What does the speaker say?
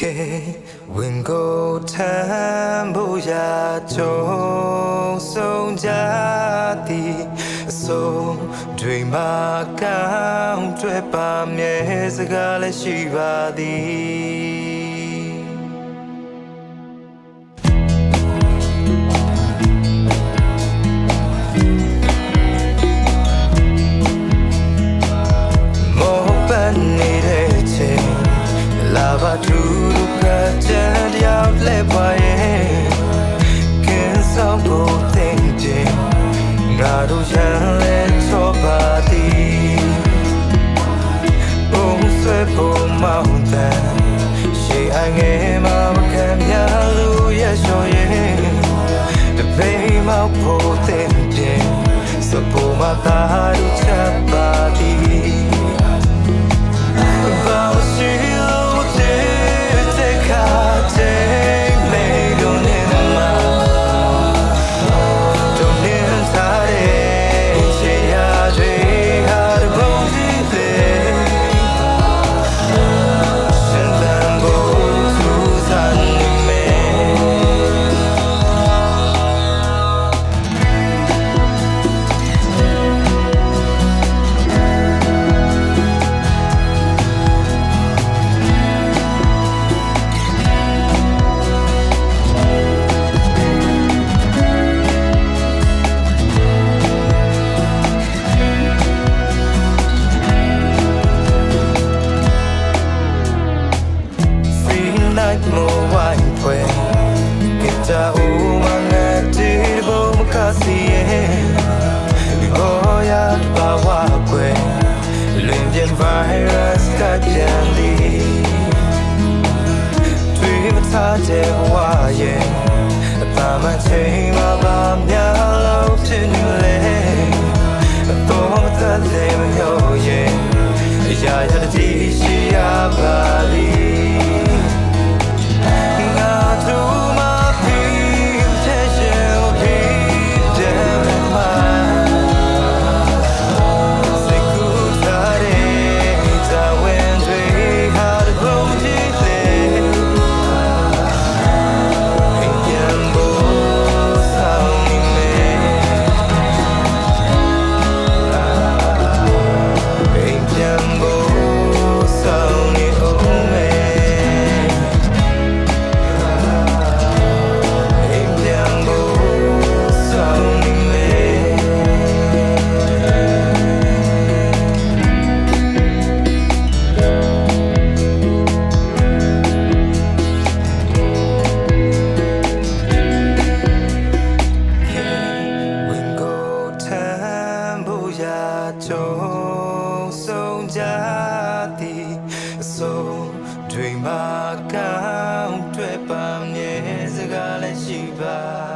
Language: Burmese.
ခေဝင်ကိုထမ်းဖို့ရာကြုံဆုံးကြသည်အဆုံးတွေမှာကောင်းတွေ့ပါမြဲ မခံမြလို့ရလျှော်ရဲ့တပိမောက်ဖို့တင်ခြင်းစပေါ်မှာသာ စီရဲ့ကိုရပါဝကွယ်လွင်ပြင် virus ကကြံလေးတွေ့မထားတဲ့ဝါရဲ့အသာမချိန်မပါများလို့ဖြစ်နေလေအတော်မသက်လေမရောရဲ့အရာရတဲ့ ကြကြုံဆုံးကြသည်အဆုံးတွေမှာကောင်းတွေ့ပါမြဲစကားလည်းရှိပါ